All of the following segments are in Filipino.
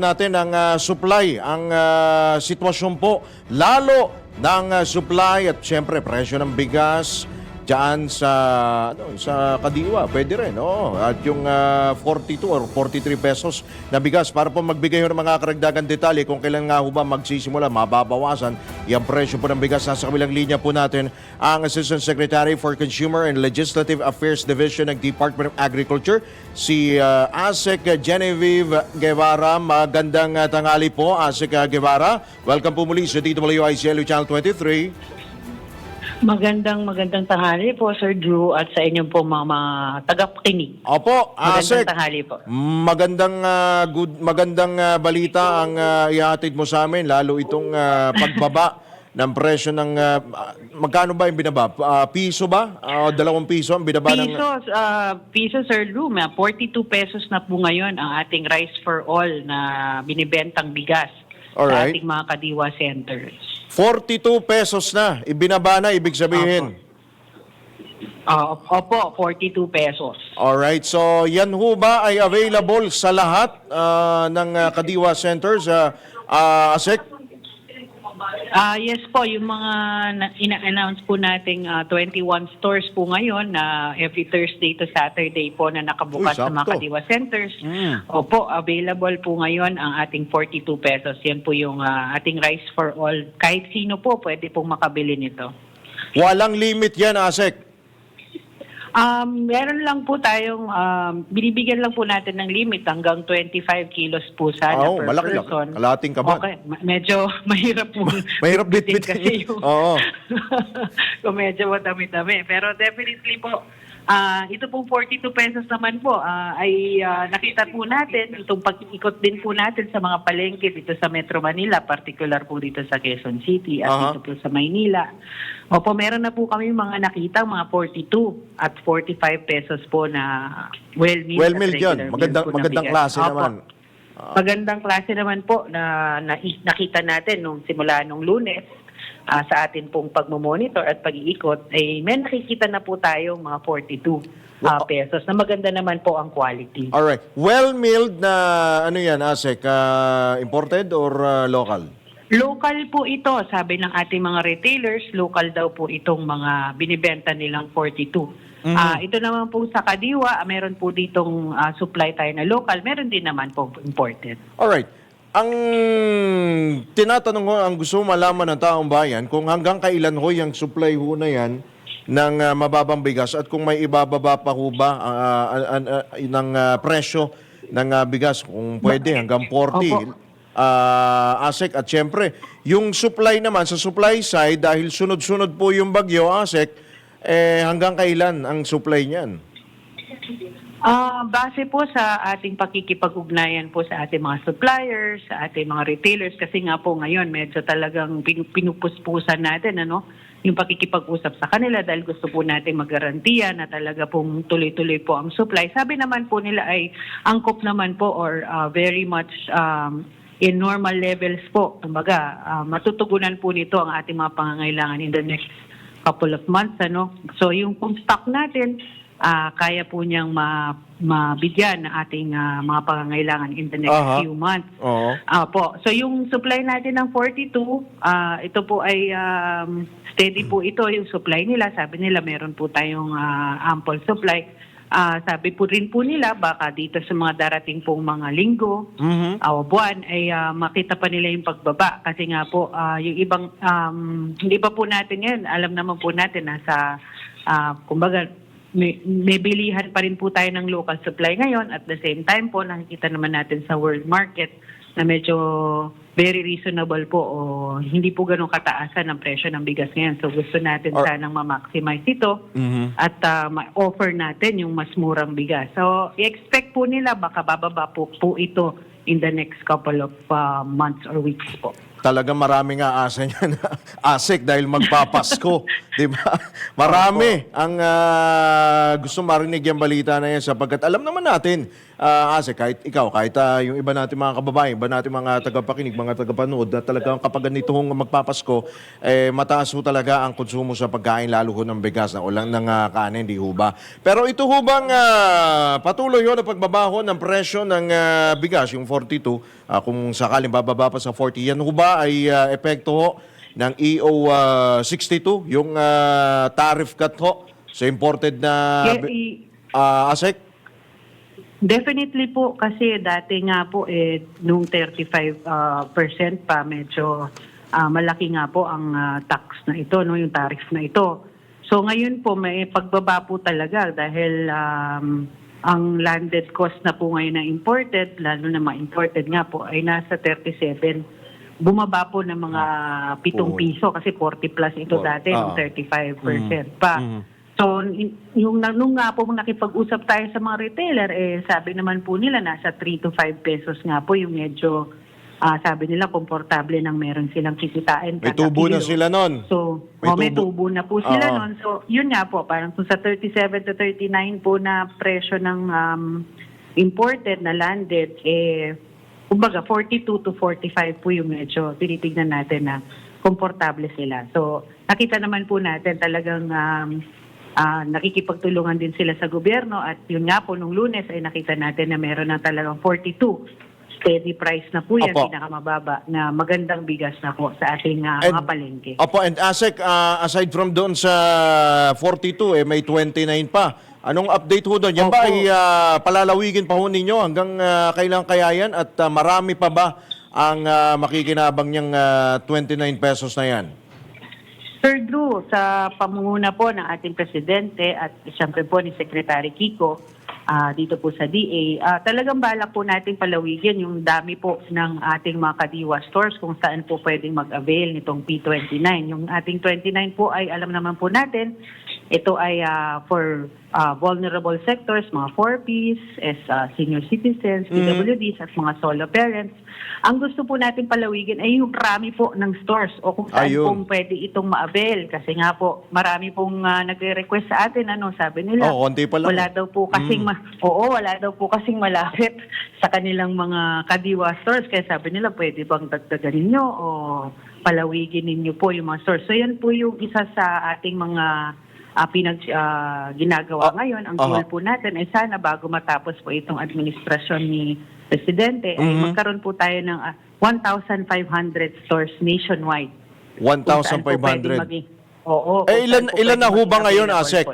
natin ang ah, supply, ang ah, sitwasyon po, lalo ng ah, supply at siyempre presyo ng bigas diyan sa ano, sa Kadiwa, pwede rin, oo. At yung ah, 42 or 43 pesos na bigas para po magbigay ng mga karagdagan detalye kung kailan nga ho ba magsisimula, mababawasan yung presyo po ng bigas. Nasa kabilang linya po natin ang Assistant Secretary for Consumer and Legislative Affairs Division ng Department of Agriculture, si ah, Asek Genevieve Guevara. Magandang ah, tanghali po, Asek ah, Guevara. Welcome po muli sa DWICLU Channel 23. Magandang magandang tanghali po Sir Drew at sa inyong po mga, mga tagapakinig. Opo, Magandang Asek. tanghali po. Magandang ah, good magandang ah, balita ang uh, ihatid mo sa amin lalo itong ah, pagbaba ng presyo ng ah, ah, magkano ba yung binaba? Ah, piso ba? Ah, dalawang piso ang binaba ng Pesos, ah, piso Sir Drew, may 42 pesos na po ngayon ang ating Rice for All na binibentang bigas Alright. sa ating mga kadiwa centers. 42 pesos na. Ibinaba na ibig sabihin. Ah, opo, 42 pesos. Alright, so yan ho ba ay available sa lahat ah, ng ah, Kadiwa centers? Uh, Asek? Ah, yes po, yung mga na- ina-announce po nating ah, 21 stores po ngayon na every Thursday to Saturday po na nakabukas Uy, sa mga sakto. Kadiwa centers. Mm. Opo, available po ngayon ang ating 42 pesos. Yan po yung ah, ating rice for all. Kahit sino po pwede pong makabili nito. Walang limit yan, Asek. Um, meron lang po tayong, um, binibigyan lang po natin ng limit hanggang 25 kilos po sana Oo, per malaki lang. person. Kalating kaban. Okay, ma- medyo mahirap po. Mahirap bitbitin. kasi yung... Oo. medyo madami-dami. Pero definitely po, ah ito pong 42 pesos naman po ah, ay ah, nakita po natin itong pag-ikot din po natin sa mga palengke dito sa Metro Manila, particular po dito sa Quezon City at Aha. dito po sa Maynila. Opo, meron na po kami mga nakita, mga 42 at 45 pesos po na well-milled Well milled regular yan. milled Magandang, magandang klase Opo. naman. Magandang klase naman po na, na nakita natin nung simula nung lunes ah, sa atin pong pagmumonitor at pag-iikot, ay may nakikita na po tayong mga 42 ah, Well, pesos na maganda naman po ang quality. Alright. Well-milled na ano yan, Asek? Ah, imported or ah, local? Local po ito, sabi ng ating mga retailers, local daw po itong mga binibenta nilang 42. Mhm. Ah, ito naman po sa Kadiwa, ah, meron po ditong ah, supply tayo na local, meron din naman po imported. Alright. Ang tinatanong ko, ang gusto malaman ng taong bayan, kung hanggang kailan ho yung supply ho na yan ng ah, mababang bigas at kung may ibababa pa ho ba ah, ah, ah, ah, ng ah, presyo ng ah, bigas, kung pwede hanggang 40. Opo. ah, ASEC at syempre, yung supply naman sa supply side dahil sunod-sunod po yung bagyo ASEC, eh hanggang kailan ang supply niyan? Ah, base po sa ating pakikipag-ugnayan po sa ating mga suppliers, sa ating mga retailers kasi nga po ngayon medyo talagang pinu- pinupuspusan natin ano yung pakikipag-usap sa kanila dahil gusto po natin magarantiya na talaga pong tuloy-tuloy po ang supply. Sabi naman po nila ay angkop naman po or ah, very much um, in normal levels po. Kumbaga, ah, matutugunan po nito ang ating mga pangangailangan in the next couple of months ano. So yung kung stock natin ah, kaya po niyang ma, mabigyan ng ating ah, mga pangangailangan in the next Aha. few months. Oo. Ah po. So yung supply natin ng 42, ah ito po ay um, steady po ito yung supply nila. Sabi nila meron po tayong ah, ample supply. Ah sabi po rin po nila baka dito sa mga darating pong mga linggo Mhm. o buwan ay ah, makita pa nila yung pagbaba kasi nga po ah, yung ibang um, hindi pa po natin yan alam naman po natin nasa ah, kumbaga may, may bilihan pa rin po tayo ng local supply ngayon at the same time po nakikita naman natin sa world market na medyo very reasonable po o hindi po ganun kataasan ang presyo ng bigas ngayon. So gusto natin Or- sanang ma-maximize ito Mhm. at ah, ma-offer natin yung mas murang bigas. So, i-expect po nila baka bababa po, po ito in the next couple of ah, months or weeks po. Talagang marami nga asa niya na asik dahil magpapasko. di ba? Marami ang ah, gusto marinig yung balita na yan sapagkat alam naman natin ah, Ase, kahit ikaw, kahit ah, yung iba natin mga kababayan, iba natin mga tagapakinig, mga tagapanood, na talagang kapag ganito hong magpapasko, eh, mataas ho talaga ang konsumo sa pagkain, lalo ho ng bigas na ulang ng ah, kanin, di ho ba? Pero ito ho bang ah, patuloy ho na pagbabaho ng presyo ng ah, bigas, yung 42, ah, kung sakaling bababa pa sa 40, yan ho ba ay ah, epekto ho ng EO ah, 62, yung ah, tariff cut ho sa imported na ah, ASEC? Definitely po kasi dati nga po eh nung 35% ah, percent pa medyo ah, malaki nga po ang ah, tax na ito no yung tariff na ito. So ngayon po may pagbaba po talaga dahil um, ang landed cost na po ngayon na imported lalo na mga imported nga po ay nasa 37 bumaba po ng mga 7 Oo. piso kasi 40 plus ito dati nung Ah. 35% pa. Mhm. So, yung nung nga po nakipag-usap tayo sa mga retailer, eh, sabi naman po nila nasa 3 to 5 pesos nga po yung medyo, ah, sabi nila, komportable nang meron silang kikitain. May tubo na kilo. sila nun. So, May oh, may tubo. tubo na po sila Oo. nun. So, yun nga po, parang kung sa 37 to 39 po na presyo ng um, imported na landed, eh, kumbaga 42 to 45 po yung medyo tinitignan natin na komportable sila. So, nakita naman po natin talagang um, ah, nakikipagtulungan din sila sa gobyerno at yun nga po nung lunes ay nakita natin na meron na talagang 42 steady price na po yan, Opo. pinakamababa na magandang bigas na po sa ating ah, And- mga palengke. Opo, and ASEC, ah, aside from doon sa 42, eh, may 29 pa. Anong update ho doon? Yan ba Opo. ay ah, palalawigin pa ho ninyo hanggang ah, kailang kaya yan? At ah, marami pa ba ang ah, makikinabang niyang ah, 29 pesos na yan? Sir Drew, sa pamunguna po ng ating presidente at siyempre po ni Secretary Kiko ah, dito po sa DA, ah, talagang balak po nating palawigin yung dami po ng ating mga kadiwa stores kung saan po pwedeng mag-avail nitong P29. Yung ating 29 po ay alam naman po natin, ito ay ah, for ah, vulnerable sectors, mga 4Ps, as ah, senior citizens, PWDs at mga solo parents. Ang gusto po natin palawigin ay yung rami po ng stores o kung saan Ayun. pong pwede itong ma-avail. Kasi nga po, marami pong ah, nagre-request sa atin, ano, sabi nila. Oo, konti pa lang. Wala daw po kasing, ma- oo, wala daw po kasing malapit sa kanilang mga kadiwa stores. Kaya sabi nila, pwede bang dagdagan ninyo o palawigin ninyo po yung mga stores. So yan po yung isa sa ating mga ah, pinag ah, ginagawa Ah, ngayon. Ang aha. goal po natin ay sana bago matapos po itong administrasyon ni Presidente, ay Mhm. magkaroon po tayo ng ah, 1,500 stores nationwide. Kung saan po pwedeng 1,500. maging- Oo. Eh, ilan- ilan na ho ba ngayon, Asek?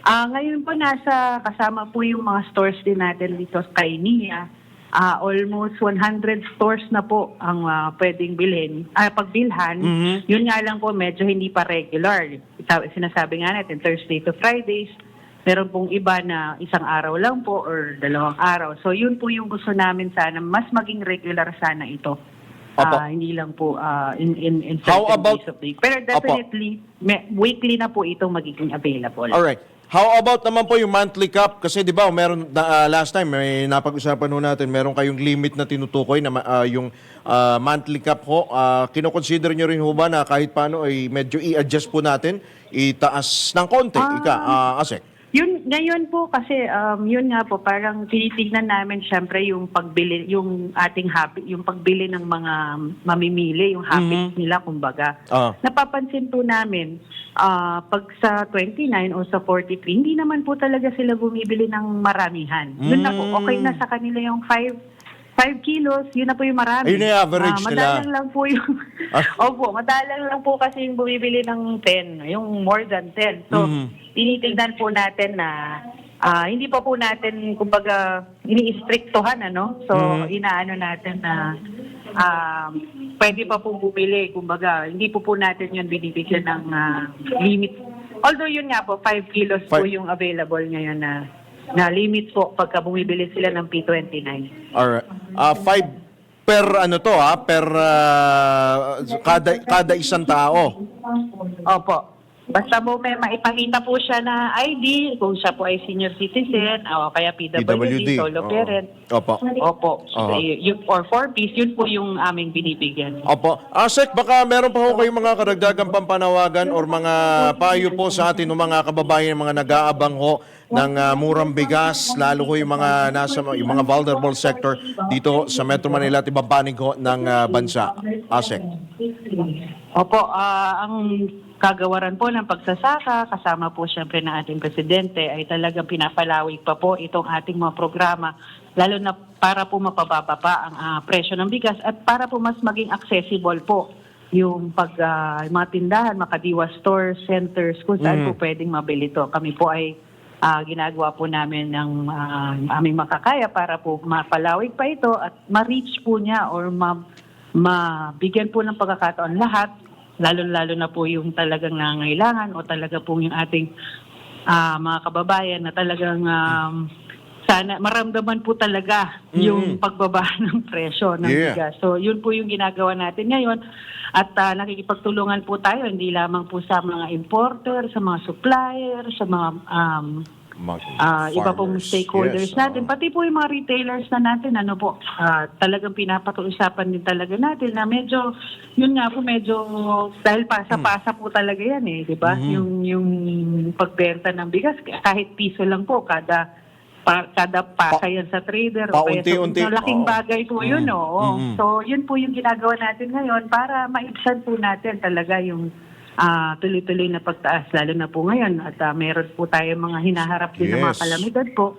Ah, ngayon po nasa kasama po yung mga stores din natin dito kay Nia. Ah, almost 100 stores na po ang ah, pwedeng bilhin, ah, pagbilhan. Mhm. Yun nga lang po medyo hindi pa regular. Sabi- Sinasabi nga natin Thursday to Fridays. Meron pong iba na isang araw lang po or dalawang araw. So yun po yung gusto namin sana mas maging regular sana ito. Opo. Ah, hindi lang po ah, in in in How certain about- days of the week. Pero definitely may- weekly na po itong magiging available. Alright. How about naman po yung monthly cap? Kasi di ba, meron na, ah, last time, may napag-usapan ho natin, meron kayong limit na tinutukoy na ah, yung ah, monthly cap ho. Uh, kinoconsider nyo rin ho ba na kahit paano ay medyo i-adjust po natin, itaas ng konti, ika, ah, Asek? Yun ngayon po kasi um, yun nga po parang tinitignan namin syempre yung pagbili yung ating habit yung pagbili ng mga mamimili yung habits nila kumbaga. Ah. Napapansin po namin ah, pag sa 29 o sa 43 hindi naman po talaga sila bumibili ng maramihan. Yun na po Mm. okay na sa kanila yung 5 5 kilos, yun na po yung marami. Ayun na yung average Ah, nila. Madalang lang po yung. opo, madalang lang po kasi yung bumibili ng 10, yung more than 10. So, Mhm. tinitignan po natin na ah, hindi pa po natin, kumbaga, ini-strictohan, ano? So, Mhm. inaano natin na um, pwede pa po bumili, kumbaga, hindi po po natin yun binibigyan ng ah, limit. Although yun nga po, 5 kilos po Five- yung available ngayon na na limit po pagka bumibili sila ng P29. Alright. Ah, five per ano to ha, per ah, kada, kada isang tao. Opo. Basta mo may maipakita po siya na ID, kung siya po ay senior citizen, o kaya PWD, solo oo. parent. Opo. Opo. Oo. Y- yun, or four piece, yun po yung aming binibigyan. Opo. Asek, baka meron pa ho kayong mga karagdagang pampanawagan or mga payo po sa atin ng mga kababayan, mga nag-aabang ho ng ah, murang bigas, lalo ho yung mga nasa yung mga vulnerable sector dito sa Metro Manila at ibang panig ho ng ah, bansa. Asek. Opo, ah, ang kagawaran po ng pagsasaka, kasama po siyempre ng ating presidente, ay talagang pinapalawig pa po itong ating mga programa, lalo na para po mapababa pa ang ah, presyo ng bigas at para po mas maging accessible po yung pag yung mga tindahan, makadiwa store centers, kung saan po pwedeng mabili to. Kami po ay ah, ginagawa po namin ng ah, aming makakaya para po mapalawig pa ito at ma-reach po niya or ma mabigyan po ng pagkakataon lahat, lalo-lalo na po yung talagang nangangailangan o talaga po yung ating ah, mga kababayan na talagang um, sana maramdaman po talaga yung pagbaba ng presyo ng Yeah. bigas. So yun po yung ginagawa natin ngayon at ah, nakikipagtulungan po tayo hindi lamang po sa mga importer, sa mga supplier, sa mga um, Mag- Ah, iba pong farmers. stakeholders Yes, natin, oo. pati po yung mga retailers na natin, ano po, ah, talagang pinapag-uusapan din talaga natin na medyo, yun nga po, medyo, dahil pasa-pasa po talaga yan eh, di ba? Mm-hmm. Yung, yung pagbenta ng bigas, kahit piso lang po, kada pa, kada pasa yan sa trader. o kaya sa- paunti-unti, so, laking oo. bagay po yun, Mm, oo. mm. So, yun po yung ginagawa natin ngayon para maibsan po natin talaga yung ah, tuloy-tuloy na pagtaas, lalo na po ngayon. At ah, meron po tayo mga hinaharap din na mga Yes. kalamidad po.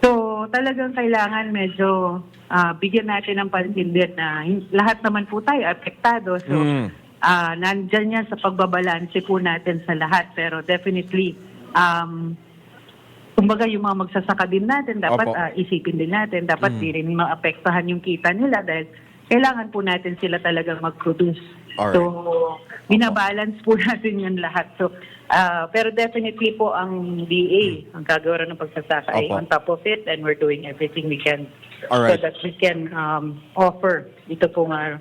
So, talagang kailangan medyo ah, bigyan natin ng pansin din na lahat naman po tayo apektado. So, Mm. ah, nandyan yan sa pagbabalanse po natin sa lahat. Pero definitely, um, kumbaga yung mga magsasaka din natin, dapat Opo. ah, isipin din natin, dapat Mm. di rin maapektahan yung kita nila dahil kailangan po natin sila talagang mag-produce. Alright. So, binabalance po natin yan lahat. So, ah, pero definitely po ang DA, ang kagawa ng pagsasaka ay Opo. on top of it and we're doing everything we can Alright. so that we can um, offer ito po nga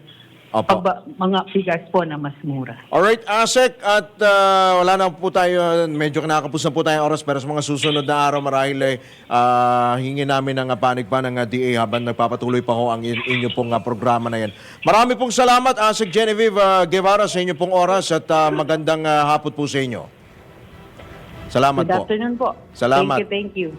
Opo. pagba- mga bigas po na mas mura. Alright, Asek, at ah, wala na po tayo, medyo kinakapos na po tayong oras, pero sa mga susunod na araw marahil ay ah, hingin namin ng ah, panig pa ng ah, DA habang nagpapatuloy pa ho ang in- inyo pong ah, programa na yan. Marami pong salamat, Asek Genevieve ah, Guevara, sa inyo pong oras at ah, magandang ah, hapot po sa inyo. Salamat Good po. afternoon po. Salamat. Thank you, thank you.